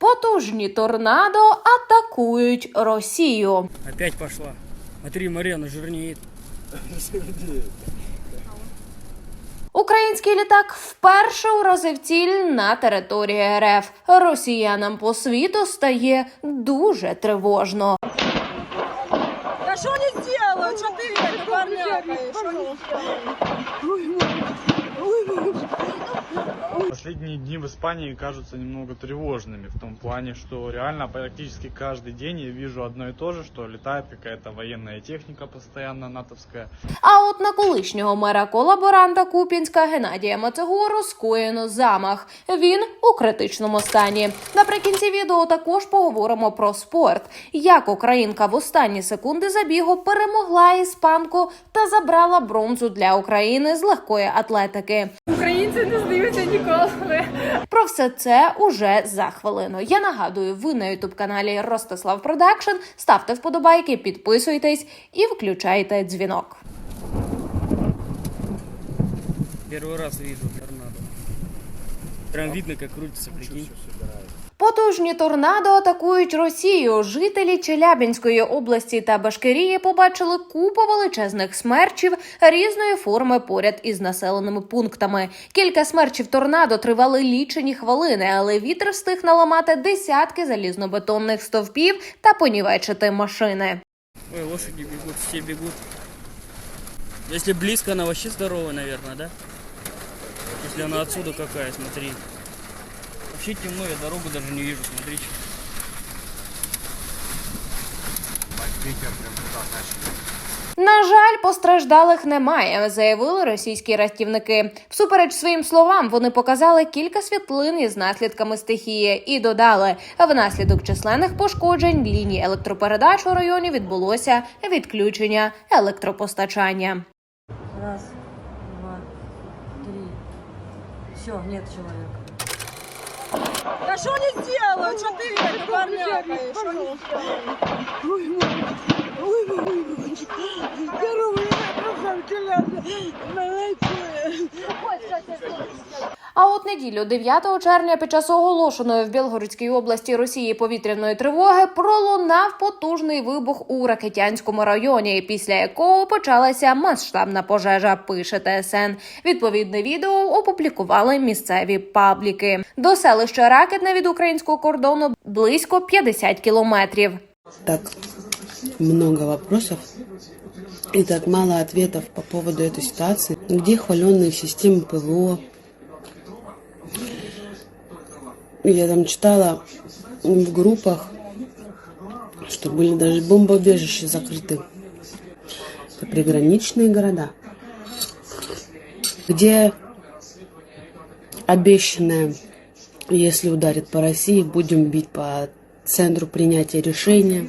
Потужні торнадо атакують Росію. Опять пошла. Смотри, Марена жирнеет. Український літак вперше уразив ціль на території РФ. Росіянам по світу стає дуже тривожно. Сделала? Что ты это барнякаешь? Что не Последние дни в Испании кажутся немного тревожными в том плане, что реально практически каждый день я вижу одно и то же, что летает какая-то военная техника постоянно натовская. А от на колишнього мера колаборанта Купінська Геннадія Мацегору скоєно замах. Він у критичному стані. Наприкінці відео також поговоримо про спорт. Як українка в останні секунди забігу перемогла іспанку та забрала бронзу для України з легкої атлетики. Українці не здаються ніколи. Про все це уже за хвилину. Я нагадую, ви на ютуб каналі Ростислав Продакшн. Ставте вподобайки, підписуйтесь і включайте дзвінок. Перший раз вижу торнадо. Прям видно, як крутиться, прикинь. Потужні торнадо атакують Росію. Жителі Челябінської області та Башкирії побачили купу величезних смерчів різної форми поряд із населеними пунктами. Кілька смерчів торнадо тривали лічені хвилини, але вітер встиг наламати десятки залізнобетонних стовпів та понівечити машини. Ой, лошади бегут, все бегут. Если близко, она вообще здоровая, наверное, да? Если она отсюда какая, смотри. Вообще темно, я дорогу даже не вижу, смотрите. На жаль, постраждалих немає, заявили російські рятівники. Всупереч своїм словам, вони показали кілька світлин із наслідками стихії і додали, внаслідок численних пошкоджень ліній електропередач у районі відбулося відключення електропостачання. Раз, два, три. Все, нет человека. Да что не сделала? Что ты это барнякаешь? Что не сделала? Ой, мамочка. Ой, мамочка. Здоровый А от неділю, 9 червня, під час оголошеної в Білгородській області Росії повітряної тривоги пролунав потужний вибух у Ракетянському районі, після якого почалася масштабна пожежа. Пише ТСН. Відповідне відео опублікували місцеві пабліки. До селища Ракетне від українського кордону близько 50 кілометрів. так много вопросов и так мало ответов по поводу этой ситуации. Где хваленные системы ПВО? Я там читала в группах, что были даже бомбоубежища закрыты. Это приграничные города, где обещанное, если ударит по России, будем бить по центру принятия решения.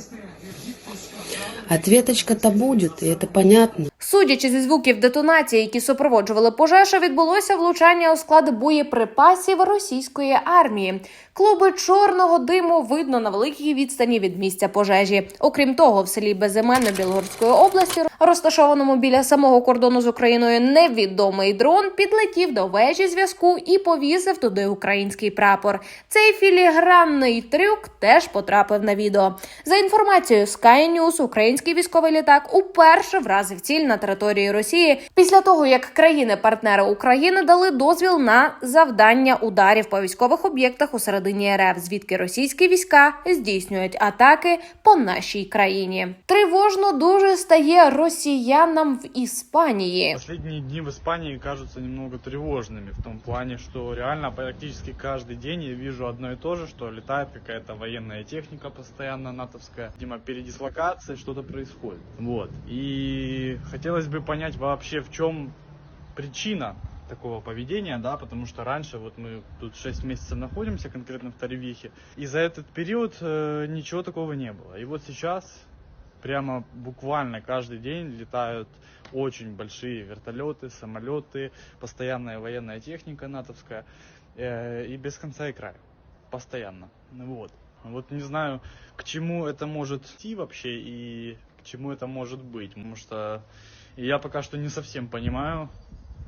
Ответочка-то будет, и это понятно. Судячи зі звуків детонації, які супроводжували пожежу, відбулося влучання у склад боєприпасів російської армії. Клуби чорного диму видно на великій відстані від місця пожежі. Окрім того, в селі Безіменне Білгородської області, розташованому біля самого кордону з Україною, невідомий дрон підлетів до вежі зв'язку і повісив туди український прапор. Цей філігранний трюк теж потрапив на відео. За інформацією Sky News, український військовий літак уперше вразив ціль на території Росії після того, як країни-партнери України дали дозвіл на завдання ударів по військових об'єктах у середині РФ, звідки російські війська здійснюють атаки по нашій країні. Тривожно дуже стає росіянам в Іспанії. Последние дни в Испании кажутся немного тревожными в том плане, что реально практически каждый день я вижу одно и то же, что летает какая-то военная техника постоянно натовская, видимо, передислокация, что-то происходит. Вот. И хотелось бы понять вообще в чем причина такого поведения, да, потому что раньше вот мы тут 6 месяцев находимся конкретно в Таревихе, и за этот период э, ничего такого не было. И вот сейчас прямо буквально каждый день летают очень большие вертолеты, самолеты, постоянная военная техника натовская, э, и без конца и края, постоянно. Вот. Вот не знаю, к чему это может идти вообще и к чему это может быть, потому что я пока что не совсем понимаю,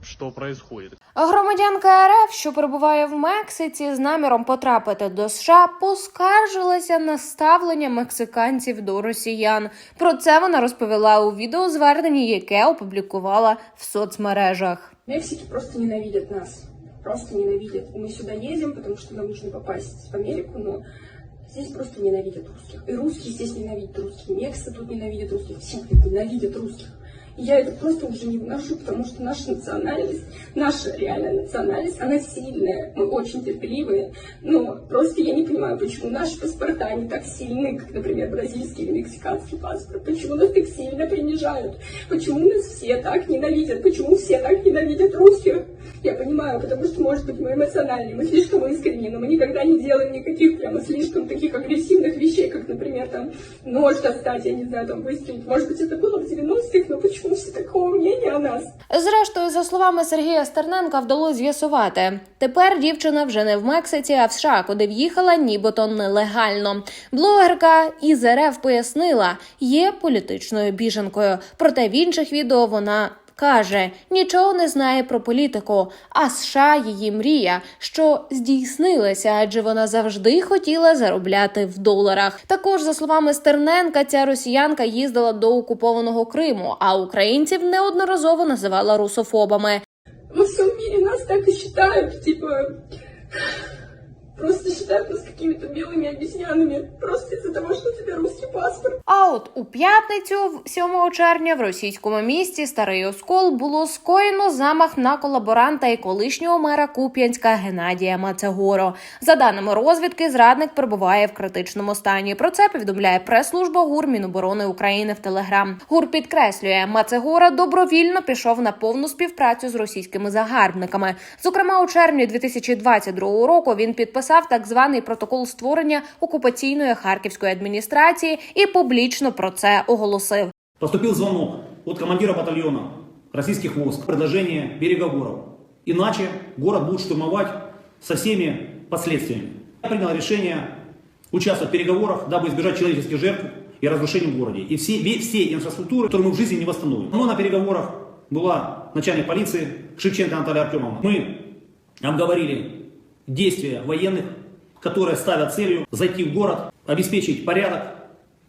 что происходит. Громадянка РФ, що перебуває в Мексиці з наміром потрапити до США, поскаржилася на ставлення мексиканців до росіян. Про це вона розповіла у відеозверненні, яке опублікувала в соцмережах. Мексики просто ненавидят нас. Просто ненавидят. И мы сюда едем, потому что нам нужно попасть в Америку, но здесь просто ненавидят русских. И русские здесь ненавидят русских. Мексы тут ненавидят русских. Все тут ненавидят русских. Я это просто уже не выношу, потому что наша национальность, наша реальная национальность, она сильная. Мы очень терпеливые. Но просто я не понимаю, почему наши паспорта не так сильны, как, например, бразильский или мексиканский паспорт. Почему нас так сильно принижают? Почему нас все так ненавидят? Почему все так ненавидят русских? Я понимаю, потому что, может быть, мы эмоциональны, мы слишком искренни, но мы никогда не делаем никаких прямо слишком таких агрессивных вещей, как, например, там, нож достать, я не знаю, там, выстрелить. Может быть, это было в 90-х, но почему все такого мнения о нас? Зрештою, за словами Сергія Стерненка, вдалося з'ясувати. Тепер дівчина вже не в Мексиці, а в США, куди в'їхала нібито нелегально. Блогерка із РФ пояснила, є політичною біженкою. Проте в інших відео вона. Каже, нічого не знає про політику, а США її мрія, що здійснилася, адже вона завжди хотіла заробляти в доларах. Також, за словами Стерненка, ця росіянка їздила до окупованого Криму, а українців неодноразово називала русофобами. Всем мире нас так и считают, типа, просто считают нас какими-то белыми обезьянами, просто из-за того, что у тебя русский паспорт. А от у п'ятницю, 7 червня, в російському місті Старий Оскол було скоєно замах на колаборанта і колишнього мера Куп'янська Геннадія Мацегоро. За даними розвідки, зрадник перебуває в критичному стані. Про це повідомляє прес-служба ГУР Міноборони України в Телеграм. ГУР підкреслює, Мацегора добровільно пішов на повну співпрацю з російськими загарбниками. Зокрема, у червні 2022 року він підписав так званий протокол створення окупаційної харківської адміністрації і публічно про це оголосив. Поступил звонок от командира батальона российских войск. Предложение переговоров. Иначе город будут штурмовать со всеми последствиями. Я принял решение участвовать в переговорах, дабы избежать человеческих жертв и разрушений в городе. И все, ве- все инфраструктуры, которую мы в жизни не восстановим. Но на переговорах была начальник полиции Шевченко Наталья Артемовна. Мы обговорили действия военных, которые ставят целью зайти в город, обеспечить порядок,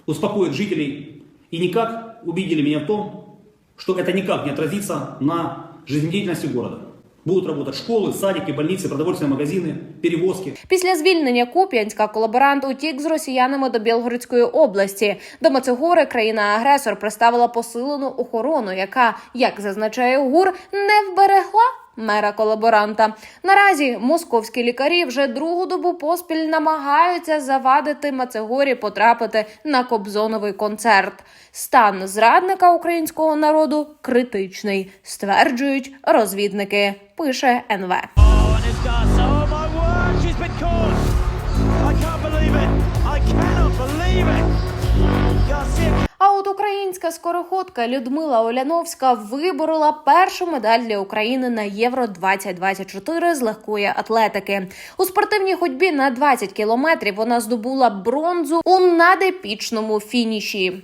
успокоить жителей и никак убедили меня в том, что это никак не отразится на жизнедеятельности города. Будут работать школы, садики, больницы, продовольственные магазины, перевозки. Після звільнення Куп'янська колаборант утік з росіянами до Білгородської області. До Мацегори країна-агресор представила посилену охорону, яка, як зазначає ГУР, не вберегла. Мера колаборанта наразі московські лікарі вже другу добу поспіль намагаються завадити Мацегорі потрапити на кобзоновий концерт. Стан зрадника українського народу критичний, стверджують розвідники. Пише НВ. Oh. I can't believe it. А от українська скороходка Людмила Оляновська виборола першу медаль для України на Євро 2024 з легкої атлетики. У спортивній ходьбі на 20 кілометрів вона здобула бронзу у надепічному фініші.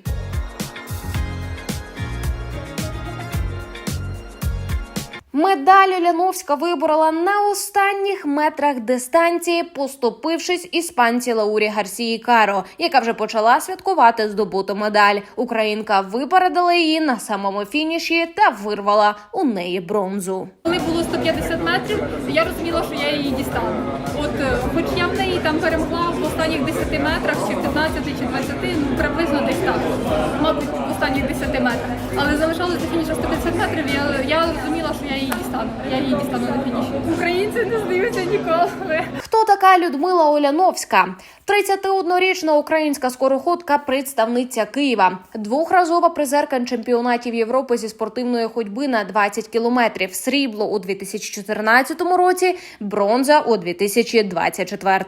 Медаль Оляновська виборола на останніх метрах дистанції, поступившись іспанці Лаурі Гарсії Каро, яка вже почала святкувати здобуту медаль. Українка випередила її на самому фініші та вирвала у неї бронзу. Коли було 150 метрів, я розуміла, що я її дістану. От, е, хоч я там перемогла в останніх 10 метрах, чи в 15, чи 20, ну приблизно десь так, мабуть, в останніх 10 метрах. Але залишалося до фінішу 150 метрів, я, я розуміла, що я її дістану. Я її дістану на фініші. Українці не здаються ніколи. Хто така Людмила Оляновська? 31-річна українська скороходка, представниця Києва, двохразова призерка чемпіонатів Європи зі спортивної ходьби на 20 кілометрів. Срібло у 2014 році, бронза у 2024.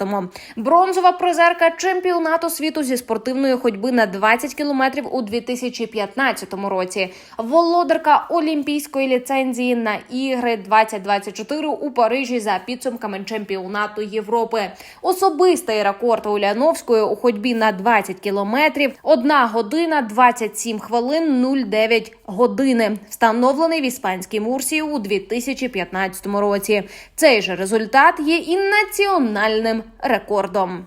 Бронзова призерка чемпіонату світу зі спортивної ходьби на 20 кілометрів у 2015 році. Володарка олімпійської ліцензії на ігри 2024 у Парижі за підсумками чемпіонату Європи. Європи. Особистий рекорд Уляновської у ходьбі на 20 кілометрів 1 година 27 хвилин 09 години, встановлений в іспанській Мурсії у 2015 році. Цей же результат є і національним рекордом.